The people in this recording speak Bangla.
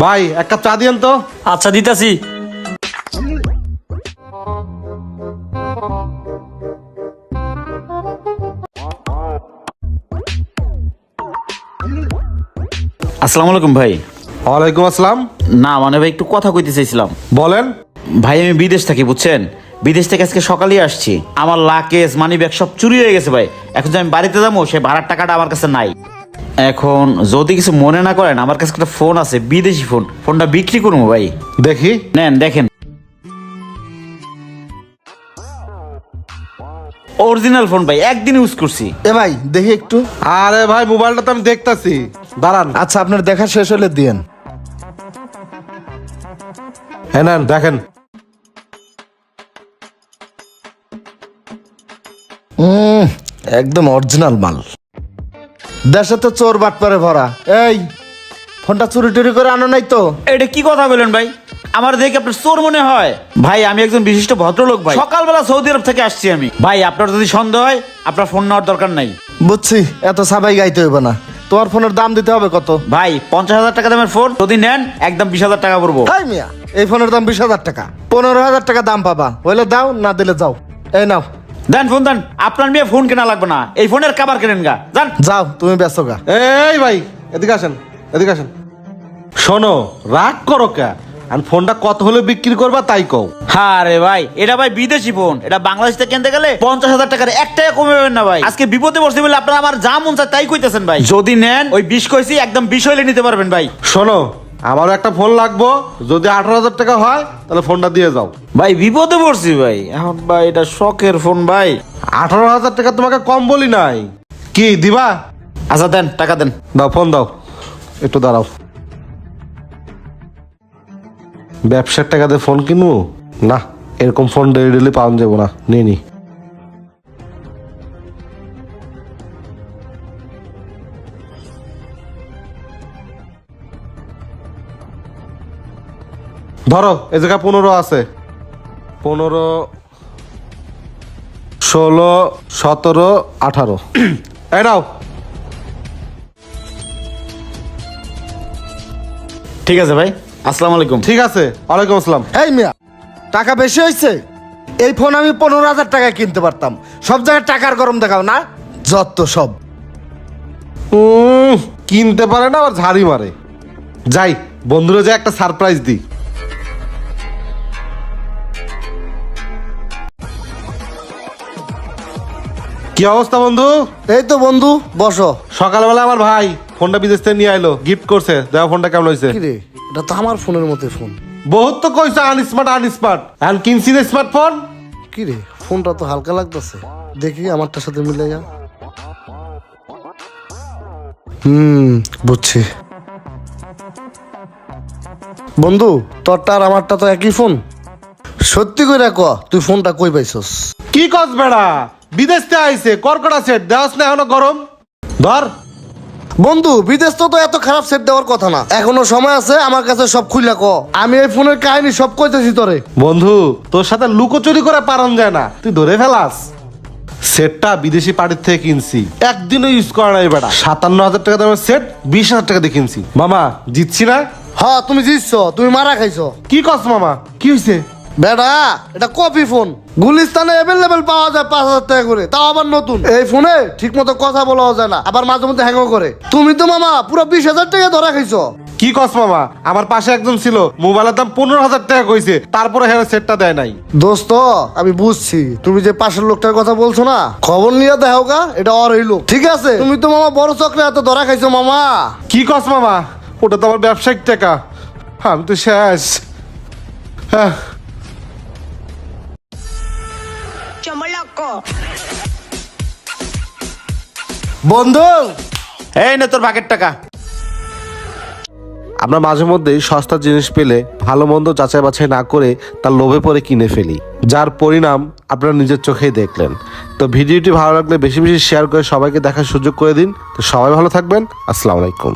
ভাই এক কাপ চা দিয়েন তো। আচ্ছা দিতাছি। আসসালামু আলাইকুম ভাই। ওয়ালাইকুম আসসালাম। না মানে ভাই একটু কথা কইতে চাইছিলাম। বলেন। ভাই আমি বিদেশ থাকি বুঝছেন? বিদেশ থেকে আজকে সকালেই আসছি। আমার লাকেজ মানি ব্যাগ সব চুরি হয়ে গেছে ভাই। এখন যে আমি বাড়িতে যাব সে ভাড়ার টাকাটা আমার কাছে নাই। এখন যদি কিছু মনে না করেন আমার কাছে একটা ফোন আছে বিদেশি ফোন ফোনটা বিক্রি করব ভাই। দেখি। নেন দেখেন। অরিজিনাল ফোন ভাই একদিন ইউজ করছি। এ ভাই দেখি একটু। আরে ভাই মোবাইলটা তো আমি দেখতাছি। দাঁড়ান। আচ্ছা আপনার দেখা শেষ হলে দিয়েন। হ্যাঁ নেন দেখেন। উম, একদম অরিজিনাল মাল। দেশে তো চোর বাটপারে ভরা। এই ফোনটা চুরি টুরি করে আনো নাই তো। এটা কি কথা বলেন ভাই? আমার দেখে আপনার চোর মনে হয়। ভাই আমি একজন বিশিষ্ট ভদ্রলোক ভাই। সকালবেলা সৌদি আরব থেকে আসছি আমি। ভাই আপনার যদি সন্দেহ হয় আপনার ফোন নেওয়ার দরকার নাই। বুঝছি এত সাবাই গাইতে হইব না। তোমার ফোনের দাম দিতে হবে কত? ভাই পঞ্চাশ হাজার টাকা দামের ফোন যদি নেন একদম বিশ হাজার টাকা পড়ব। হাই মিয়া এই ফোনের দাম বিশ হাজার টাকা। পনেরো হাজার টাকা দাম পাবা। হইলে দাও না দিলে যাও। এই নাও। দেন ফোন দেন। আপনার মেয়ে ফোন কেনা লাগবে না। এই ফোনের কাবার কেনেন গা। যান। যাও তুমি ব্যস্ত গা। এই ভাই এদিকে আসেন এদিকে আসেন। শোনো রাগ করো কে? আর ফোনটা কত হলে বিক্রি করবা তাই কও। হ্যাঁ রে ভাই এটা ভাই বিদেশি ফোন। এটা বাংলাদেশ থেকে কিনতে গেলে পঞ্চাশ হাজার টাকার এক টাকা কমে পাবেন না ভাই। আজকে বিপদে পড়ছি বলে আপনারা আমার যা মন চায় তাই কইতেছেন ভাই। যদি নেন ওই বিষ কইছি একদম বিষ হইলে নিতে পারবেন ভাই। শোনো আমারও একটা ফোন লাগবো। যদি আঠারো হাজার টাকা হয় তাহলে ফোনটা দিয়ে যাও। ভাই বিপদে পড়ছি ভাই। এখন ভাই এটা শখের ফোন ভাই। আঠারো হাজার টাকা তোমাকে কম বলি নাই। কি দিবা? আচ্ছা দেন টাকা দেন। দাও ফোন দাও। একটু দাঁড়াও। ব্যবসার টাকা দিয়ে ফোন কিনবো? না এরকম ফোন ডেলি ডেলি পাওয়া যাব না। নিয়ে নি। ধরো এ জায়গায় পনেরো আছে। পনেরো ষোলো সতেরো আঠারো। এই নাও। ঠিক আছে ভাই আসসালামু আলাইকুম। ঠিক আছে ওয়ালাইকুম আসসালাম। এই মিয়া টাকা বেশি হয়েছে? এই ফোন আমি পনেরো হাজার টাকায় কিনতে পারতাম। সব জায়গায় টাকার গরম দেখাও না যত সব। উম, কিনতে পারে না আবার ঝাড়ি মারে। যাই বন্ধুরা যে একটা সারপ্রাইজ দিই। কি অবস্থা বন্ধু? এই তো বন্ধু বসো। সকালবেলা আমার ভাই ফোনটা বিদেশ থেকে নিয়ে আইলো গিফট করছে। দেখো ফোনটা কেমন হয়েছে। এটা তো আমার ফোনের মতো ফোন। বহুত তো কইছে আনস্মার্ট আনস্মার্ট এখন কিনছি না স্মার্টফোন কিরে ফোনটা তো হালকা লাগতেছে। দেখি আমারটার সাথে মিলে যা হুম বুঝছি। বন্ধু তোরটা আর আমারটা তো একই ফোন। সত্যি করে ক তুই ফোনটা কই পাইছস? কি কস বেড়া? বিদেশ থেকে আইছে কর্কটা সেট দেওয়াস না এখনও গরম? ধর। বন্ধু বিদেশ তো এত খারাপ সেট দেওয়ার কথা না। এখনও সময় আছে আমার কাছে সব খুইলা ক। আমি এই ফোনের কাহিনী সব কইতেছি তোরে। বন্ধু তোর সাথে লুকোচুরি করে পারন যায় না। তুই ধরে ফেলাস। সেটটা বিদেশি পার্টির থেকে কিনছি। একদিনও ইউজ করা নাই বেটা সাতান্ন হাজার টাকা দামের সেট বিশ হাজার টাকা দিয়ে কিনছি। মামা জিতছি না? হ্যাঁ তুমি জিতছো তুমি মারা খাইছো। কি কস মামা? কি হয়েছে বেটা এটা কপি ফোন। গুলিস্তানে অ্যাভেলেবেল পাওয়া যায় পাঁচ হাজার টাকা করে তাও আবার নতুন। এই ফোনে ঠিক মতো কথা বলা যায় না আবার মাঝে মধ্যে হ্যাংও করে। তুমি তো মামা পুরো বিশ হাজার টাকা ধরা খাইছো। কি কস মামা আমার পাশে একজন ছিল মোবাইলের দাম পনেরো হাজার টাকা কইছে তারপরে হ্যাঁ সেটটা দেয় নাই। দোস্ত আমি বুঝছি তুমি যে পাশের লোকটার কথা বলছো না খবর নিয়ে দেখাও গা এটা অর হইল ঠিক আছে? তুমি তো মামা বড় চক্রে এত ধরা খাইছো মামা। কি কস মামা ওটা তো আমার ব্যবসায়িক টাকা আমি তো শেষ। হ্যাঁ। বন্ধু। এই না তোর ভাগের টাকা। আমরা মাঝে মধ্যেই সস্তা জিনিস পেলে ভালো মন্দ যাচাই বাছাই না করে তার লোভে পরে কিনে ফেলি। যার পরিণাম আপনারা নিজের চোখেই দেখলেন। তো ভিডিওটি ভালো লাগলে বেশি বেশি শেয়ার করে সবাইকে দেখার সুযোগ করে দিন। তো সবাই ভালো থাকবেন। আসসালামু আলাইকুম।